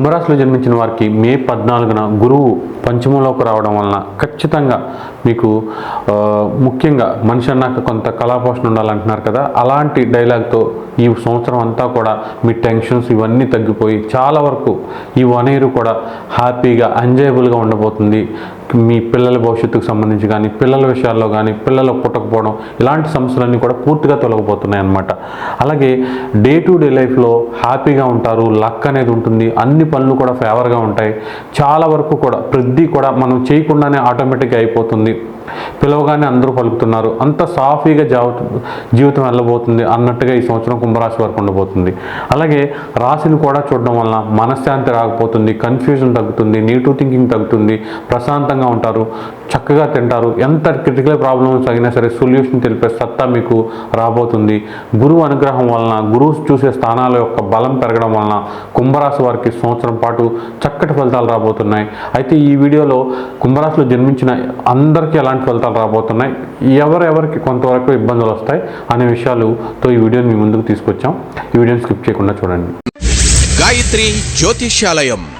కుంభరాశిలో జన్మించిన వారికి మే పద్నాలుగున గురువు పంచమంలోకి రావడం వలన ఖచ్చితంగా మీకు ముఖ్యంగా మనిషి అన్నాక కొంత కళాపోషణ ఉండాలంటున్నారు కదా. అలాంటి డైలాగ్తో ఈ సంవత్సరం అంతా కూడా మీ టెన్షన్స్ ఇవన్నీ తగ్గిపోయి చాలా వరకు ఈ వన్ ఇయర్ కూడా హ్యాపీగా ఎంజాయబుల్గా ఉండబోతుంది. మీ పిల్లల భవిష్యత్తుకు సంబంధించి కానీ పిల్లల విషయాల్లో కానీ పిల్లలు పుట్టకపోవడం ఇలాంటి సమస్యలన్నీ కూడా పూర్తిగా తొలగిపోతున్నాయి అన్నమాట. అలాగే డే టు డే లైఫ్లో హ్యాపీగా ఉంటారు లక్ అనేది ఉంటుంది అన్ని పనులు కూడా ఫేవర్గా ఉంటాయి. చాలా వరకు కూడా ప్రతి కూడా మనం చేయకుండానే ఆటోమేటిక్గా అయిపోతుంది. పిలవగానే అందరూ పలుకుతున్నారు అంత సాఫీగా జావ- జీవితం వెళ్ళబోతుంది అన్నట్టుగా ఈ సంవత్సరం కుంభరాశి వరకు ఉండబోతుంది. అలాగే రాశిని కూడా చూడడం వలన మనశ్శాంతి రాకపోతుంది కన్ఫ్యూజన్ తగ్గుతుంది నెగిటివ్ థింకింగ్ తగ్గుతుంది ప్రశాంతంగా ఉంటారు చక్కగా తింటారు. ఎంత క్రిటికల్ ప్రాబ్లమ్స్ అయినా సరే సొల్యూషన్ తెలిపే సత్తా మీకు రాబోతుంది. గురువు అనుగ్రహం వలన గురువు చూసే స్థానాల యొక్క బలం పెరగడం వలన కుంభరాశి వారికి సంవత్సరం పాటు చక్కటి ఫలితాలు రాబోతున్నాయి. అయితే ఈ వీడియోలో కుంభరాశిలో జన్మించిన అందరికీ ఎలాంటి ఫలితాలు రాబోతున్నాయి? ఎవరెవరికి కొంతవరకు ఇబ్బందులు వస్తాయి అనే విషయాలతో ఈ వీడియోని మీ ముందుకు తీసుకొచ్చాం. ఈ వీడియోని స్కిప్ చేయకుండా చూడండి. గాయత్రి జ్యోతిష్యాలయం.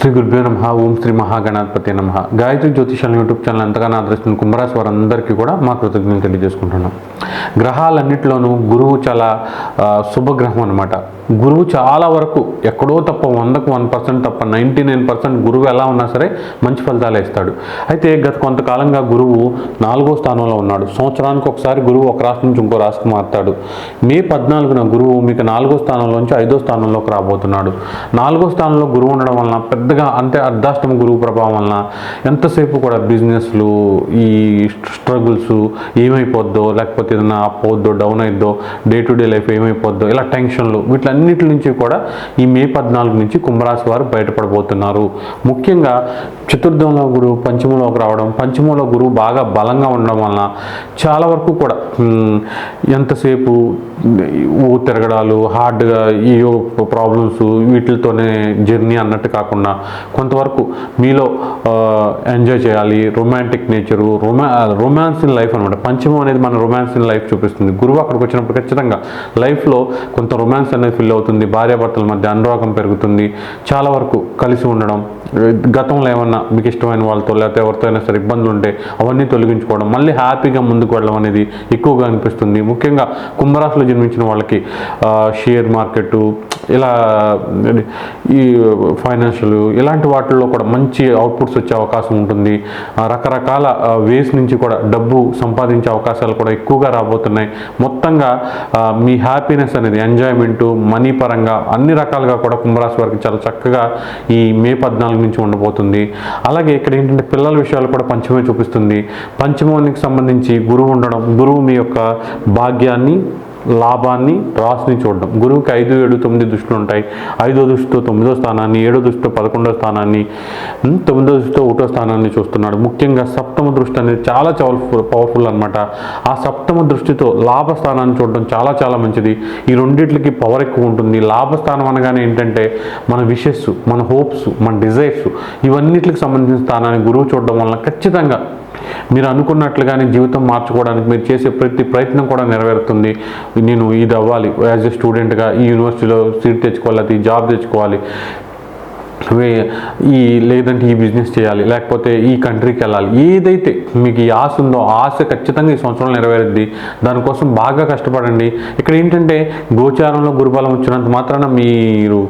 శ్రీ గురుభ్యో నమ ఓం శ్రీ మహాగణాధిపతి నమ. గాయత్రి జ్యోతిషాల యూట్యూబ్ ఛానల్ ఎంతగానో ఆదరిస్తున్న కుంభరాశి వారందరికీ కూడా మా కృతజ్ఞతలు తెలియజేసుకుంటున్నాం. గ్రహాలన్నింటిలోనూ గురువు చాలా శుభగ్రహం అనమాట గురువు చాలా వరకు ఎక్కడో తప్ప వందకు వన్ పర్సెంట్ తప్ప నైంటీ నైన్ పర్సెంట్ గురువు ఎలా ఉన్నా సరే మంచి ఫలితాలు ఇస్తాడు. అయితే గత కొంతకాలంగా గురువు నాలుగో స్థానంలో ఉన్నాడు. సంవత్సరానికి ఒకసారి గురువు ఒక రాష్ట్రం నుంచి ఇంకో రాష్ట్రం మారుతాడు. మే పద్నాలుగున గురువు మీకు నాలుగో స్థానంలోంచి ఐదో స్థానంలోకి రాబోతున్నాడు. నాలుగో స్థానంలో గురువు ఉండడం వలన పెద్దగా అంతే అర్ధాష్టమ గురువు ప్రభావం వలన ఎంతసేపు కూడా బిజినెస్లు ఈ స్ట్రగుల్స్ ఏమైపోద్దో లేకపోతే ఏదైనా అప్ అవుద్దో డౌన్ అయిద్దో డే టు డే లైఫ్ ఏమైపోద్దో ఇలా టెన్షన్లు వీటిలన్నిటి నుంచి కూడా ఈ మే పద్నాలుగు నుంచి కుంభరాశి వారు బయటపడబోతున్నారు. ముఖ్యంగా చతుర్థంలో గురువు పంచమంలోకి రావడం పంచమంలో గురువు బాగా బలంగా ఉండడం వలన చాలా వరకు కూడా ఎంతసేపు ఊ తిరగడాలు హార్డ్గా ఈ ప్రాబ్లమ్స్ వీటితోనే జర్నీ అన్నట్టు కాకుండా కొంతవరకు మీలో ఎంజాయ్ చేయాలి. రొమాంటిక్ నేచరు రొమా రొమాన్స్ ఇన్ లైఫ్ అనమాట పంచమం అనేది మన రొమాన్స్ ఇన్ లైఫ్ చూపిస్తుంది. గురువు అక్కడికి వచ్చినప్పుడు ఖచ్చితంగా లైఫ్లో కొంత రొమాన్స్ అనేది ఫిల్ అవుతుంది భార్యాభర్తల మధ్య అనురాగం పెరుగుతుంది. చాలా వరకు కలిసి ఉండడం గతంలో ఏమన్నా మీకు ఇష్టమైన వాళ్ళతో లేకపోతే ఎవరితో అయినా సరే ఇబ్బందులు ఉంటే అవన్నీ తొలగించుకోవడం మళ్ళీ హ్యాపీగా ముందుకు వెళ్ళడం అనేది ఎక్కువగా అనిపిస్తుంది. ముఖ్యంగా కుంభరాశిలో జన్మించిన వాళ్ళకి షేర్ మార్కెట్ ఇలా ఈ ఫైనాన్షియల్ ఇలాంటి వాటిల్లో కూడా మంచి అవుట్పుట్స్ వచ్చే అవకాశం ఉంటుంది. రకరకాల వేస్ నుంచి కూడా డబ్బు సంపాదించే అవకాశాలు కూడా ఎక్కువగా రాబోతున్నాయి. మొత్తంగా మీ హ్యాపీనెస్ అనేది ఎంజాయ్మెంటు మనీ పరంగా అన్ని రకాలుగా కూడా కుంభరాశి వారికి చాలా చక్కగా ఈ మే పద్నాలుగు సంబంధించి ఉండబోతుంది. అలాగే ఇక్కడ ఏంటంటే పిల్లల విషయాలు కూడా పంచమే చూపిస్తుంది. పంచమానికి సంబంధించి గురువు ఉండడం గురువు మీ యొక్క భాగ్యాన్ని లాభాన్ని రాశిని చూడడం. గురువుకి ఐదు ఏడు తొమ్మిది దృష్టిలు ఉంటాయి. ఐదో దృష్టితో తొమ్మిదో స్థానాన్ని ఏడో దృష్టితో పదకొండో స్థానాన్ని తొమ్మిదో దృష్టితో ఒకటో స్థానాన్ని చూస్తున్నాడు. ముఖ్యంగా సప్తమ దృష్టి అనేది చాలా చవర్ఫుల్ పవర్ఫుల్ అనమాట ఆ సప్తమ దృష్టితో లాభ స్థానాన్ని చూడడం చాలా చాలా మంచిది. ఈ రెండిట్లకి పవర్ ఎక్కువ ఉంటుంది. లాభస్థానం అనగానే ఏంటంటే మన విషెస్ మన హోప్స్ మన డిజైర్స్ ఇవన్నిటికి సంబంధించిన స్థానాన్ని గురువు చూడడం వలన ఖచ్చితంగా మీరు అనుకున్నట్లుగానే జీవితం మార్చుకోవడానికి మీరు చేసే ప్రతి ప్రయత్నం కూడా నెరవేరుతుంది. నేను ఇది అవ్వాలి. యాజ్ ఎ స్టూడెంట్గా ఈ యూనివర్సిటీలో సీట్ తెచ్చుకోవాలి అది జాబ్ తెచ్చుకోవాలి. ఈ లేదంటే ఈ బిజినెస్ చేయాలి లేకపోతే ఈ కంట్రీకి వెళ్ళాలి. ఏదైతే మీకు ఈ ఆశ ఉందో ఆశ ఖచ్చితంగా ఈ సంవత్సరం నెరవేరుద్ది. దానికోసం బాగా కష్టపడండి. ఇక్కడ ఏంటంటే గోచారంలో గురుబలం వచ్చినంత మాత్రాన మీరు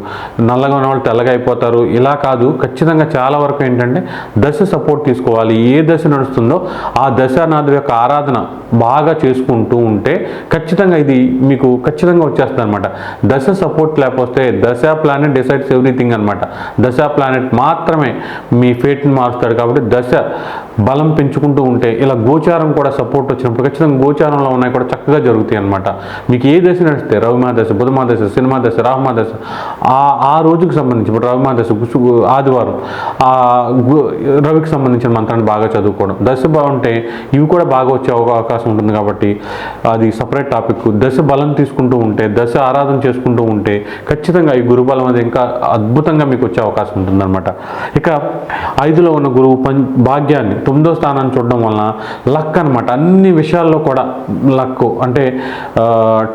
నల్లగా ఉన్న వాళ్ళు తెల్లగా అయిపోతారు. ఇలా కాదు ఖచ్చితంగా చాలా వరకు ఏంటంటే దశ సపోర్ట్ తీసుకోవాలి. ఏ దశ నడుస్తుందో ఆ దశానాథుడి యొక్క ఆరాధన బాగా చేసుకుంటూ ఉంటే ఖచ్చితంగా ఇది మీకు ఖచ్చితంగా వచ్చేస్తుంది అనమాట దశ సపోర్ట్ లేకపోతే దశ ప్లాన్ డిసైడ్స్ ఎవ్రీథింగ్ అనమాట దశ ప్లానెట్ మాత్రమే మీ ఫేట్ని మారుస్తాడు కాబట్టి దశ బలం పెంచుకుంటూ ఉంటే ఇలా గోచారం కూడా సపోర్ట్ వచ్చినప్పుడు ఖచ్చితంగా గోచారంలో ఉన్నాయి కూడా చక్కగా జరుగుతాయి అనమాట మీకు ఏ దశ నడిస్తే రవిమా దశ బుధమా దశ సినిమా దశ రాహుమా దశ ఆ ఆ రోజుకి సంబంధించి ఇప్పుడు రవిమా దశ ఆదివారం ఆ రవికి సంబంధించిన మంత్రాన్ని బాగా చదువుకోవడం. దశ బాగుంటే ఇవి కూడా బాగా వచ్చే అవకాశం ఉంటుంది కాబట్టి అది సపరేట్ టాపిక్ దశ బలం తీసుకుంటూ ఉంటే దశ ఆరాధన చేసుకుంటూ ఉంటే ఖచ్చితంగా ఈ గురుబలం అది ఇంకా అద్భుతంగా మీకు వచ్చే అవకాశం ఉంటుందన్నమాట. ఇక ఐదులో ఉన్న గురువు పం భాగ్యాన్ని తొమ్మిదో స్థానాన్ని చూడడం వలన లక్ అనమాట అన్ని విషయాల్లో కూడా లక్ అంటే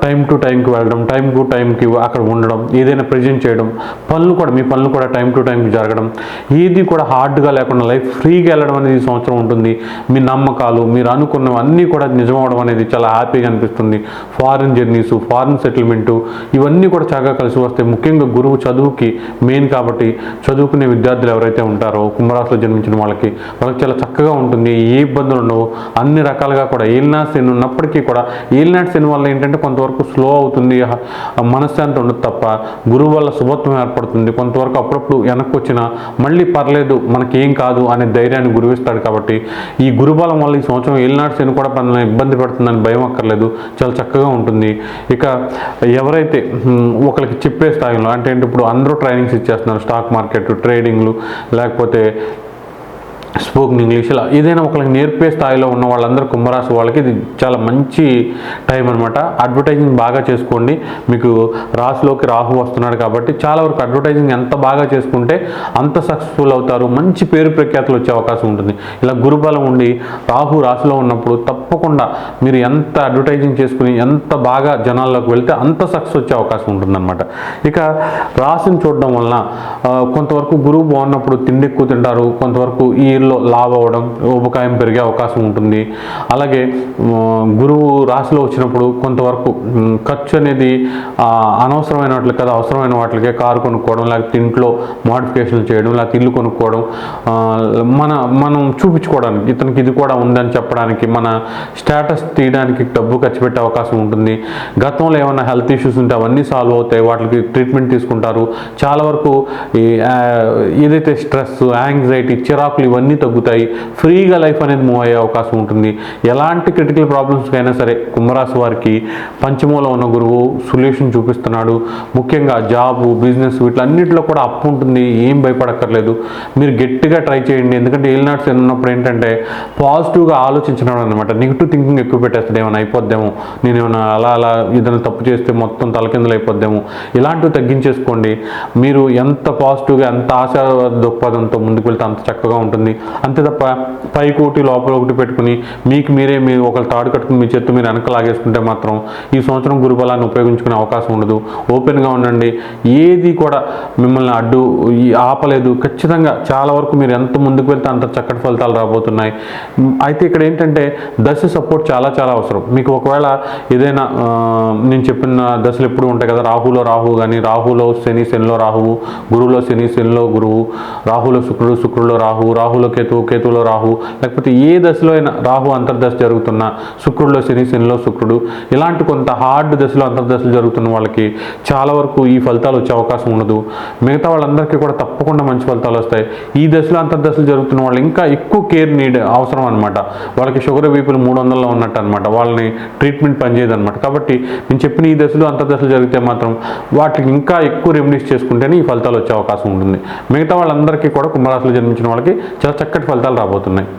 టైం టు టైంకి వెళ్ళడం టైం టు టైంకి అక్కడ ఉండడం ఏదైనా ప్రజెంట్ చేయడం పనులు కూడా మీ పనులు కూడా టైం టు టైంకి జరగడం ఏది కూడా హార్డ్గా లేకుండా లైఫ్ ఫ్రీగా వెళ్ళడం అనేది ఈ సంవత్సరం ఉంటుంది. మీ నమ్మకాలు మీరు అనుకున్నవి అన్నీ కూడా నిజమవడం అనేది చాలా హ్యాపీగా అనిపిస్తుంది. ఫారిన్ జర్నీస్ ఫారిన్ సెటిల్మెంటు ఇవన్నీ కూడా చక్కగా కలిసి వస్తాయి ముఖ్యంగా గురువు చదువుకి మెయిన్ కాబట్టి చదువుకునే విద్యార్థులు ఎవరైతే ఉంటారో కుంభరాశిలో జన్మించిన వాళ్ళకి వాళ్ళకి చాలా చక్కగా ఉంటుంది. ఏ ఇబ్బందులు ఉండవు అన్ని రకాలుగా కూడా ఏలినాట్ శని ఉన్నప్పటికీ కూడా ఏలినాట్ శని వల్ల ఏంటంటే కొంతవరకు స్లో అవుతుంది. మనశ్శాంతి ఉండదు తప్ప గురువు వల్ల శుభత్వం ఏర్పడుతుంది. కొంతవరకు అప్పుడప్పుడు వెనక్కి వచ్చినా మళ్ళీ పర్లేదు మనకేం కాదు అనే ధైర్యాన్ని గురువిస్తాడు కాబట్టి ఈ గురుబలం వల్ల ఈ సంవత్సరం ఏలినాటి శని కూడా మనల్ని ఇబ్బంది పెడుతుందని భయం అక్కర్లేదు. చాలా చక్కగా ఉంటుంది. ఇక ఎవరైతే ఒకరికి చెప్పే స్థాయిలో అంటే ఇప్పుడు అందరూ ట్రైనింగ్స్ ఇచ్చేస్తున్నారు స్టాక్ మార్కెట్ ట్రేడింగ్లు లేకపోతే స్పోకెన్ ఇంగ్లీష్ ఇలా ఏదైనా ఒకరికి నేర్పే స్థాయిలో ఉన్న వాళ్ళందరూ కుంభరాశి వాళ్ళకి ఇది చాలా మంచి టైం అనమాట అడ్వర్టైజింగ్ బాగా చేసుకోండి. మీకు రాశిలోకి రాహు వస్తున్నాడు కాబట్టి చాలా వరకు అడ్వర్టైజింగ్ ఎంత బాగా చేసుకుంటే అంత సక్సెస్ఫుల్ అవుతారు. మంచి పేరు ప్రఖ్యాతులు వచ్చే అవకాశం ఉంటుంది. ఇలా గురుబలం ఉండి రాహు రాశిలో ఉన్నప్పుడు తప్పకుండా మీరు ఎంత అడ్వర్టైజింగ్ చేసుకుని ఎంత బాగా జనాల్లోకి వెళ్తే అంత సక్సెస్ వచ్చే అవకాశం ఉంటుందన్నమాట. ఇక రాశిని చూడడం వలన కొంతవరకు గురువు బాగున్నప్పుడు తిండి ఎక్కువ తింటారు. కొంతవరకు ఈ వీటిల్లో లాభ అవ్వడం ఉపకాయం పెరిగే అవకాశం ఉంటుంది. అలాగే గురువు రాశిలో వచ్చినప్పుడు కొంతవరకు ఖర్చు అనేది అనవసరమైన వాటికి కదా అవసరమైన వాటికే కారు కొనుక్కోవడం లేకపోతే ఇంట్లో మోడిఫికేషన్లు చేయడం లేకపోతే ఇల్లు కొనుక్కోవడం మన మనం చూపించుకోవడానికి ఇతనికి ఇది కూడా ఉందని చెప్పడానికి మన స్టేటస్ తీయడానికి డబ్బు ఖర్చు పెట్టే అవకాశం ఉంటుంది. గతంలో ఏమైనా హెల్త్ ఇష్యూస్ ఉంటే అవన్నీ సాల్వ్ అవుతాయి వాటికి ట్రీట్మెంట్ తీసుకుంటారు. చాలా వరకు ఏదైతే స్ట్రెస్ యాంగ్జైటీ చిరాకులు ఇవన్నీ తగ్గుతాయి. ఫ్రీగా లైఫ్ అనేది మూవ్ అయ్యే అవకాశం ఉంటుంది. ఎలాంటి క్రిటికల్ ప్రాబ్లమ్స్కి అయినా సరే కుంభరాశి వారికి పంచమూలం ఉన్న గురువు సొల్యూషన్ చూపిస్తున్నాడు. ముఖ్యంగా జాబు బిజినెస్ వీటిలన్నిటిలో కూడా అప్పు ఉంటుంది. ఏం భయపడక్కర్లేదు. మీరు గట్టిగా ట్రై చేయండి. ఎందుకంటే ఏలినాట్స్ ఉన్నప్పుడు ఏంటంటే పాజిటివ్గా ఆలోచించడం అనమాట నెగిటివ్ థింకింగ్ ఎక్కువ పెట్టేస్తుంది ఏమైనా అయిపోద్దేమో. నేను ఏమైనా అలా అలా ఏదైనా తప్పు చేస్తే మొత్తం తలకిందులు అయిపోద్దేమో. ఇలాంటివి తగ్గించేసుకోండి. మీరు ఎంత పాజిటివ్గా ఎంత ఆశ దృక్పథంతో ముందుకు వెళ్తే అంత చక్కగా ఉంటుంది. అంతే తప్ప పైకి ఒకటి లోపల ఒకటి పెట్టుకుని మీకు మీరే మీరు ఒకరు తాడు కట్టుకుని మీ చేత్తు మీరు వెనక లాగేసుకుంటే మాత్రం ఈ సంవత్సరం గురుబలాన్ని ఉపయోగించుకునే అవకాశం ఉండదు. ఓపెన్గా ఉండండి. ఏది కూడా మిమ్మల్ని అడ్డు ఆపలేదు. ఖచ్చితంగా చాలా వరకు మీరు ఎంత ముందుకు వెళ్తే అంత చక్కటి ఫలితాలు రాబోతున్నాయి. అయితే ఇక్కడ ఏంటంటే దశ సపోర్ట్ చాలా చాలా అవసరం. మీకు ఒకవేళ ఏదైనా నేను చెప్పిన దశలు ఎప్పుడు ఉంటాయి కదా. రాహులో రాహు కానీ రాహులో శని శనిలో రాహువు గురువులో శని శనిలో గురువు రాహులో శుక్రుడు శుక్రులో రాహు రాహులో కేతువు కేతువులో రాహు లేకపోతే ఏ దశలో అయినా రాహు అంతర్దశ జరుగుతున్నా శుక్రుడిలో శని శనిలో శుక్రుడు ఇలాంటి కొంత హార్డ్ దశలో అంతర్దశలు జరుగుతున్న వాళ్ళకి చాలా వరకు ఈ ఫలితాలు వచ్చే అవకాశం ఉండదు. మిగతా వాళ్ళందరికీ కూడా తప్పకుండా మంచి ఫలితాలు వస్తాయి. ఈ దశలో అంతర్దశలు జరుగుతున్న వాళ్ళు ఇంకా ఎక్కువ కేర్ నీడ్ అవసరం అనమాట వాళ్ళకి షుగర్ బీపీలు మూడు వందల్లో ఉన్నట్టు అనమాట వాళ్ళని ట్రీట్మెంట్ పనిచేయదు అనమాట కాబట్టి నేను చెప్పిన ఈ దశలో అంతర్దశలు జరిగితే మాత్రం వాటికి ఇంకా ఎక్కువ రెమెడీస్ చేసుకుంటేనే ఈ ఫలితాలు వచ్చే అవకాశం ఉంటుంది. మిగతా వాళ్ళందరికీ కూడా కుంభరాశిలో జన్మించిన వాళ్ళకి చాలా చక్కటి ఫలితాలు రాబోతున్నాయి.